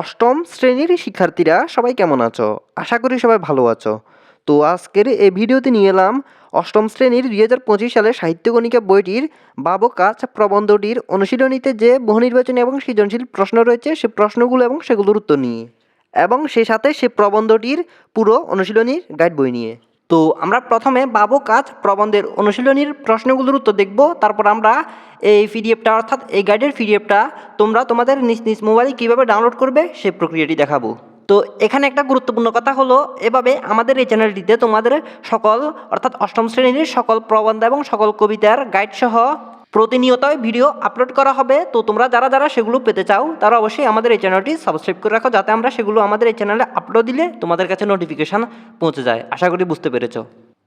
অষ্টম শ্রেণির শিক্ষার্থীরা, সবাই কেমন আছো? আশা করি সবাই ভালো আছো। তো আজকের এই ভিডিওতে নিয়ে এলাম অষ্টম শ্রেণির দুই হাজার পঁচিশ সালের সাহিত্যগণিকা বইটির বাবু কাজ প্রবন্ধটির অনুশীলনীতে যে বহুনির্বাচনী এবং সৃজনশীল প্রশ্ন রয়েছে, সে প্রশ্নগুলো এবং সেগুলোর উত্তর নিয়ে। এবং সেই সাথে সে প্রবন্ধটির পুরো অনুশীলনীর গাইড বই নিয়ে। তো আমরা প্রথমে বাবু কাজ প্রবন্ধের অনুশীলনীর প্রশ্নগুলোর উত্তর দেখব। তারপর আমরা এই পিডিএফটা অর্থাৎ এই গাইডের পিডিএফটা তোমরা তোমাদের নিজ নিজ মোবাইলে কীভাবে ডাউনলোড করবে সেই প্রক্রিয়াটি দেখাবো। তো এখানে একটা গুরুত্বপূর্ণ কথা হলো, এভাবে আমাদের এই চ্যানেলটিতে তোমাদের সকল অর্থাৎ অষ্টম শ্রেণির সকল প্রবন্ধ এবং সকল কবিতার গাইড সহ প্রতিনিয়তই ভিডিও আপলোড করা হবে। তো তোমরা যারা যারা সেগুলো পেতে চাও, তারা অবশ্যই আমাদের এই চ্যানেলটি সাবস্ক্রাইব করে রাখো যাতে আমরা সেগুলো আমাদের এই চ্যানেলে আপলোড দিলে তোমাদের কাছে নোটিফিকেশান পৌঁছে যায়। আশা করি বুঝতে পেরেছ।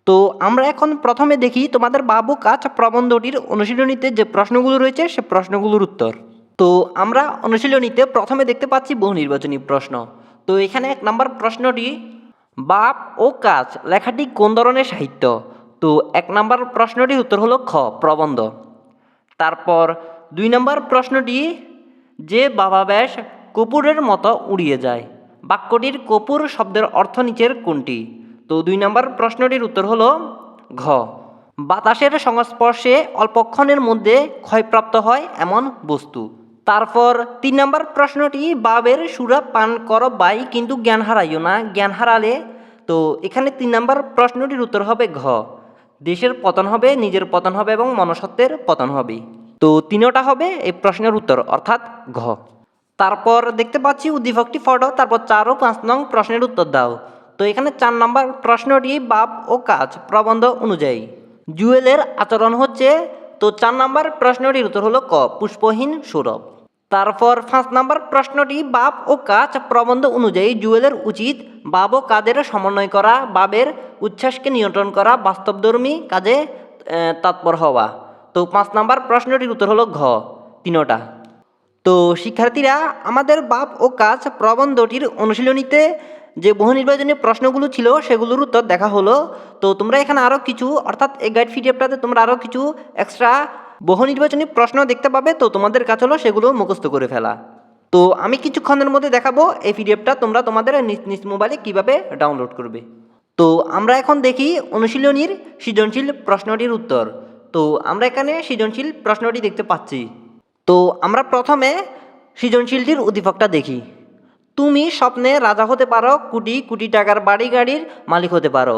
তো আমরা এখন প্রথমে দেখি তোমাদের বাবু কাজ প্রবন্ধটির অনুশীলনীতে যে প্রশ্নগুলো রয়েছে, সে প্রশ্নগুলোর উত্তর। তো আমরা অনুশীলনীতে প্রথমে দেখতে পাচ্ছি বহু নির্বাচনী প্রশ্ন। তো এখানে এক নম্বর প্রশ্নটি, বাপ ও কাজ লেখাটি কোন ধরনের সাহিত্য? তো এক নম্বর প্রশ্নটির উত্তর হলো খ, প্রবন্ধ। তারপর দুই নম্বর প্রশ্নটি, যে বাবা ব্যাস কপুরের মতো উড়িয়ে যায়। বাক্যটির কপুর শব্দের অর্থ নিচের কোনটি? তো দুই নম্বর প্রশ্নটির উত্তর হলো ঘ। বাতাসের সংস্পর্শে অল্পক্ষণের মধ্যে ক্ষয়প্রাপ্ত হয় এমন বস্তু। তারপর তিন নম্বর প্রশ্নটি, বাবের সুরা পান কর বাই কিন্তু জ্ঞান হারাইও না, জ্ঞান হারালে। তো এখানে তিন নম্বর প্রশ্নটির উত্তর হবে ঘ। দেশের পতন হবে, নিজের পতন হবে এবং মনসত্বের পতন হবে। তো তিনোটা হবে এই প্রশ্নের উত্তর, অর্থাৎ ঘ। তারপর দেখতে পাচ্ছি উদ্দীপকটি ফটো, তারপর চার ও পাঁচ নং প্রশ্নের উত্তর দাও। তো এখানে চার নম্বর প্রশ্নটি বাপ ও কাজ প্রবন্ধ অনুযায়ী। জুয়েলের আচরণ হচ্ছে, তো চার নম্বর প্রশ্নটির উত্তর হলো ক, পুষ্পহীন সৌরভ। তারপর পাঁচ নম্বর প্রশ্নটি বাপ ও কাজ প্রবন্ধ অনুযায়ী জুয়েলের উচিত বাব ও সমন্বয় করা, বাবের উচ্ছ্বাসকে নিয়ন্ত্রণ করা, বাস্তবধর্মী কাজে তৎপর হওয়া। তো পাঁচ নম্বর প্রশ্নটির উত্তর হলো ঘ, তিনোটা। তো শিক্ষার্থীরা, আমাদের বাপ ও কাজ প্রবন্ধটির অনুশীলনীতে যে বহু নির্বাচনী প্রশ্নগুলো ছিল, সেগুলোর উত্তর দেখা হলো। তো তোমরা এখানে আরও কিছু, অর্থাৎ এই গাইড পিডিএফটাতে তোমরা আরও কিছু এক্সট্রা বহু নির্বাচনী প্রশ্ন দেখতে পাবে। তো তোমাদের কাছে হলো সেগুলো মুখস্থ করে ফেলা। তো আমি কিছুক্ষণের মধ্যে দেখাবো এই পিডিএফটা তোমরা তোমাদের নিজ নিজ মোবাইলে কীভাবে ডাউনলোড করবে। তো আমরা এখন দেখি অনুশীলনীর সৃজনশীল প্রশ্নটির উত্তর। তো আমরা এখানে সৃজনশীল প্রশ্নটি দেখতে পাচ্ছি। তো আমরা প্রথমে সৃজনশীলটির উদ্দীপকটা দেখি। তুমি স্বপ্নে রাজা হতে পারো, কোটি কোটি টাকার বাড়ি গাড়ির মালিক হতে পারো।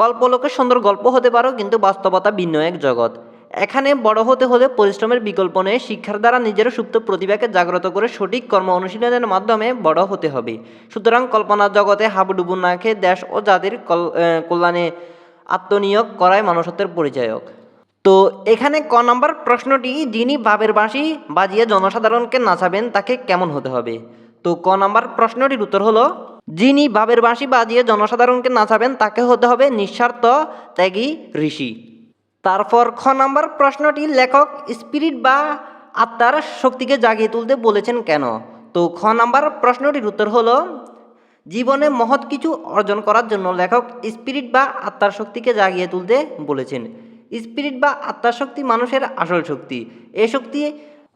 কল্পলোকের সুন্দর গল্প হতে পারো, কিন্তু বাস্তবতা ভিন্ন এক জগৎ। এখানে বড় হতে হলে পরিশ্রমের বিকল্প নেই। শিক্ষার দ্বারা নিজের সুপ্ত প্রতিভাকে জাগ্রত করে সঠিক কর্ম অনুশীলনের মাধ্যমে বড় হতে হবে। সুতরাং কল্পনা জগতে হাবুডুবু না খেয়ে দেশ ও জাতির কল- কল্যাণে আত্মনিয়োগ করায় মানুষত্বের পরিচায়ক। তো এখানে ক নম্বর প্রশ্নটি, যিনি বাবের বাঁশি বাজিয়ে জনসাধারণকে নাচাবেন তাকে কেমন হতে হবে? তো ক নম্বর প্রশ্নটির উত্তর হলো, যিনি বাবের বাঁশি বাজিয়ে জনসাধারণকে নাচাবেন তাকে হতে হবে নিঃস্বার্থ ত্যাগী ঋষি। তারপর খ নাম্বার প্রশ্নটি লেখক স্পিরিট বা আত্মার শক্তিকে জাগিয়ে তুলতে বলেছেন কেন? তো খ নম্বর প্রশ্নটির উত্তর হল, জীবনে মহৎ কিছু অর্জন করার জন্য লেখক স্পিরিট বা আত্মার শক্তিকে জাগিয়ে তুলতে বলেছেন। স্পিরিট বা আত্মার শক্তি মানুষের আসল শক্তি। এ শক্তি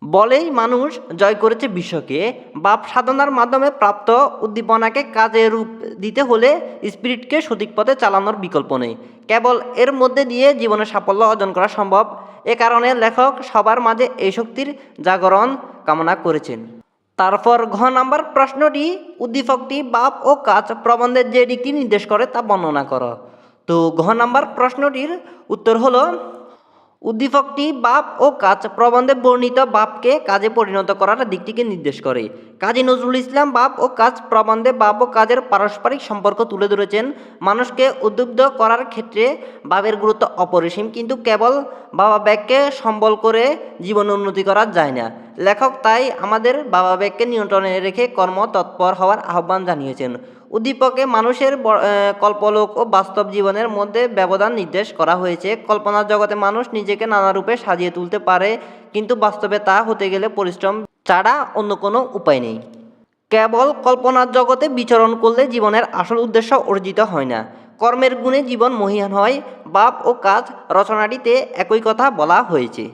বলেই মানুষ জয় করেছে বিশ্বকে। বাপ সাধনার মাধ্যমে প্রাপ্ত উদ্দীপনাকে কাজে রূপ দিতে হলে স্পিরিটকে সঠিক পথে চালানোর বিকল্প নেই। কেবল এর মধ্যে দিয়ে জীবনে সাফল্য অর্জন করা সম্ভব। এ কারণে লেখক সবার মাঝে এই শক্তির জাগরণ কামনা করেছেন। তারপর ঘ নাম্বার প্রশ্নটি, উদ্দীপকটি বাপ ও কাজ প্রবন্ধের যে দিকটি নির্দেশ করে তা বর্ণনা করো। তো ঘ নাম্বার প্রশ্নটির উত্তর হলো উদ্দীপকটি বাপ ও কাজ প্রবন্ধে বর্ণিত বাপকে কাজে পরিণত করার দিকটিকে নির্দেশ করে। কাজী নজরুল ইসলাম বাপ ও কাজ প্রবন্ধে বাপ ও কাজের পারস্পরিক সম্পর্ক তুলে ধরেছেন। মানুষকে উদ্বুদ্ধ করার ক্ষেত্রে বাপের গুরুত্ব অপরিসীম, কিন্তু কেবল বাবা ব্যাগকে সম্বল করে জীবন উন্নতি করা যায় না। লেখক তাই আমাদের বাবা ব্যাগকে নিয়ন্ত্রণে রেখে কর্ম তৎপর হওয়ার আহ্বান জানিয়েছেন। উদ্দীপকে মানুষের কল্পলোক ও বাস্তব জীবনের মধ্যে ব্যবধান নির্দেশ করা হয়েছে। কল্পনার জগতে মানুষ নিজেকে নানা রূপে সাজিয়ে তুলতে পারে, কিন্তু বাস্তবে তা হতে গেলে পরিশ্রম ছাড়া অন্য কোনো উপায় নেই। কেবল কল্পনার জগতে বিচরণ করলে জীবনের আসল উদ্দেশ্য অর্জিত হয় না। কর্মের গুণে জীবন মহিয়ান হয়, বাপ ও কাজ রচনাটিতে একই কথা বলা হয়েছে।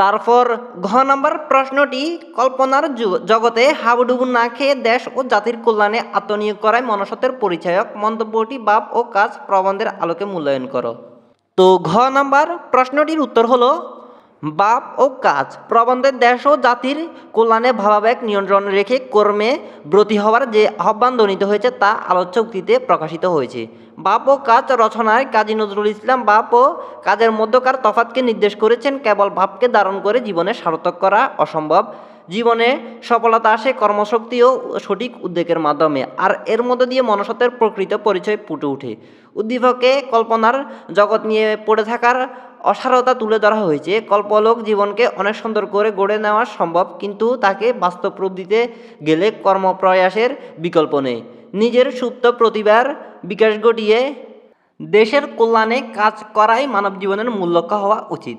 তারপর ঘ নম্বর প্রশ্নটি কল্পনার জগতে হাবুডুবু না খেয়ে দেশ ও জাতির কল্যাণে আত্মনিয়োগ করায় মনসত্বের পরিচয়ক মন্তব্যটি বাপ ও কাজ প্রবন্ধের আলোকে মূল্যায়ন করো। তো ঘ নাম্বার প্রশ্নটির উত্তর হলো বাপ ও কাজ। প্রবন্ধের দেশ ও জাতির কল্যাণে ভাবাবেগ নিয়ন্ত্রণ রেখে কর্মে ব্রতী হওয়ার যে আহ্বান ধ্বনিত হয়েছে তা আলোচ্য উক্তিতে প্রকাশিত হয়েছে। বাপ ও কাজ রচনায় কাজী নজরুল ইসলাম বাপ ও কাজের মধ্যকার তফাতকে নির্দেশ করেছেন, কেবল ভাবকে ধারণ করে জীবনে সার্থক করা অসম্ভব। জীবনে সফলতা আসে কর্মশক্তি ও সঠিক উদ্যোগের মাধ্যমে, আর এর মধ্য দিয়ে মনসত্বের প্রকৃত পরিচয় ফুটে ওঠে। উদ্দীপকে কল্পনার জগৎ নিয়ে পড়ে থাকার অসারতা তুলে ধরা হয়েছে। কল্পলোক জীবনকে অনেক সুন্দর করে গড়ে নেওয়া সম্ভব, কিন্তু তাকে বাস্তব রূপ দিতে গেলে কর্মপ্রয়াসের বিকল্প নেই। নিজের সুপ্ত প্রতিভার বিকাশ ঘটিয়ে দেশের কল্যাণে কাজ করাই মানব জীবনের মূল লক্ষ্য হওয়া উচিত।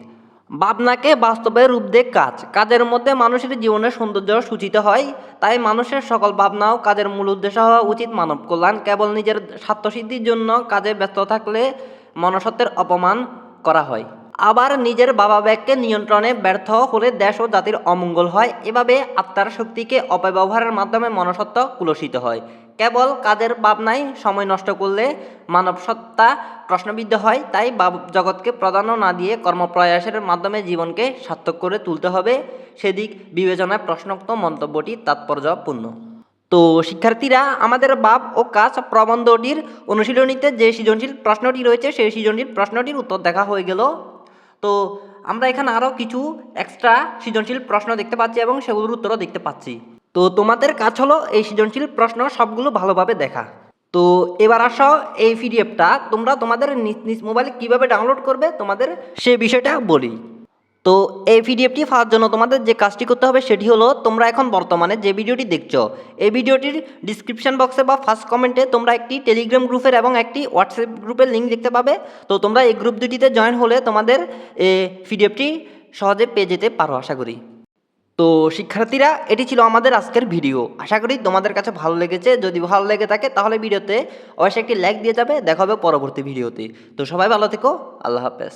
ভাবনাকে বাস্তবের রূপ দিয়ে কাজ। কাজের মধ্যে মানুষের জীবনের সৌন্দর্য সূচিত হয়, তাই মানুষের সকল ভাবনাও কাজের মূল উদ্দেশ্য হওয়া উচিত মানব কল্যাণ। কেবল নিজের স্বার্থসিদ্ধির জন্য কাজে ব্যস্ত থাকলে মনসত্বের অপমান করা হয়। আবার নিজের বাবা ব্যাগকে নিয়ন্ত্রণে ব্যর্থ হলে দেশ ও জাতির অমঙ্গল হয়। এভাবে আত্মার শক্তিকে অপব্যবহারের মাধ্যমে মনসত্ব কুলসিত হয়। কেবল কাজের ভাবনায় সময় নষ্ট করলে মানব সত্তা প্রশ্নবিদ্ধ হয়। তাই ভাব জগৎকে প্রাধান্য না দিয়ে কর্মপ্রয়াসের মাধ্যমে জীবনকে সার্থক করে তুলতে হবে। সেদিক বিবেচনায় প্রশ্নোক্ত মন্তব্যটি তাৎপর্যপূর্ণ। তো, শিক্ষার্থীরা, আমাদের বাপ ও কাজ প্রবন্ধটির অনুশীলনীতে যে সৃজনশীল প্রশ্নটি রয়েছে, সেই সৃজনশীল প্রশ্নটির উত্তর দেখা হয়ে গেল। তো আমরা এখানে আরও কিছু এক্সট্রা সৃজনশীল প্রশ্ন দেখতে পাচ্ছি এবং সেগুলোর উত্তরও দেখতে পাচ্ছি। তো তোমাদের কাজ হলো এই সৃজনশীল প্রশ্ন সবগুলো ভালোভাবে দেখা। তো এবার আসো এই পিডিএফটা, তোমরা তোমাদের নিজ নিজ মোবাইলে কীভাবে ডাউনলোড করবে তোমাদের সে বিষয়টা বলি। তো এই পিডিএফটি পাওয়ার জন্য তোমাদের যে কাজটি করতে হবে সেটি হলো তোমরা এখন বর্তমানে যে ভিডিওটি দেখছ, এই ভিডিওটির ডিসক্রিপশন বক্সে বা ফার্স্ট কমেন্টে তোমরা একটি টেলিগ্রাম গ্রুপের এবং একটি হোয়াটসঅ্যাপ গ্রুপের লিঙ্ক দেখতে পাবে। তো তোমরা এই গ্রুপ দুটিতে জয়েন হলে তোমাদের এই পিডিএফটি সহজে পেয়ে যেতে পারো আশা করি। তো শিক্ষার্থীরা, এটি ছিল আমাদের আজকের ভিডিও। আশা করি তোমাদের কাছে ভালো লেগেছে। যদি ভালো লেগে থাকে তাহলে ভিডিওতে অবশ্যই একটি লাইক দিয়ে যাবে। দেখা হবে পরবর্তী ভিডিওতে। তো সবাই ভালো থেকো। আল্লাহ হাফেজ।